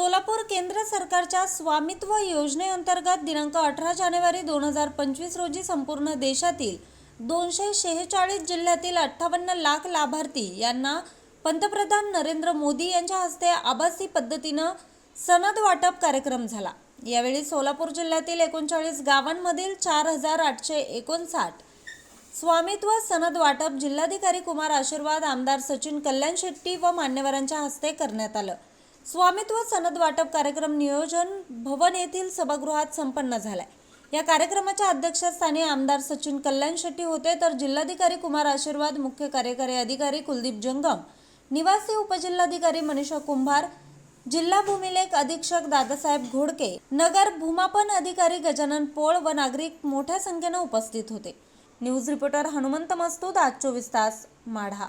सोलापूर केंद्र सरकारच्या स्वामित्व योजनेअंतर्गत दिनांक अठरा जानेवारी दोन हजार पंचवीस रोजी संपूर्ण देशातील दोनशे शेहेचाळीस जिल्ह्यातील अठ्ठावन्न लाख लाभार्थी यांना पंतप्रधान नरेंद्र मोदी यांच्या हस्ते आभासी पद्धतीनं सनद वाटप कार्यक्रम झाला. यावेळी सोलापूर जिल्ह्यातील एकोणचाळीस गावांमधील चार हजार आठशे एकोणसाठ स्वामित्व सनद वाटप जिल्हाधिकारी कुमार आशीर्वाद आमदार सचिन कल्याण शेट्टी व मान्यवरांच्या हस्ते करण्यात आलं. स्वामित्व सनद वाटप कार्यक्रम नियोजन भवन येथील सभागृहात संपन्न झालाय. या कार्यक्रमाच्या अध्यक्षस्थानी आमदार सचिन कल्याण शेट्टी होते तर जिल्हाधिकारी कुमार आशीर्वाद मुख्य कार्यकारी अधिकारी कुलदीप जंगम निवासी उपजिल्हाधिकारी मनीषा कुंभार जिल्हा भूमिलेख अधीक्षक दादासाहेब घोडके नगर भूमापन अधिकारी गजानन पोळ व नागरिक मोठ्या संख्येनं उपस्थित होते. न्यूज रिपोर्टर हनुमंत मस्तूद आज चोवीस तास माढा.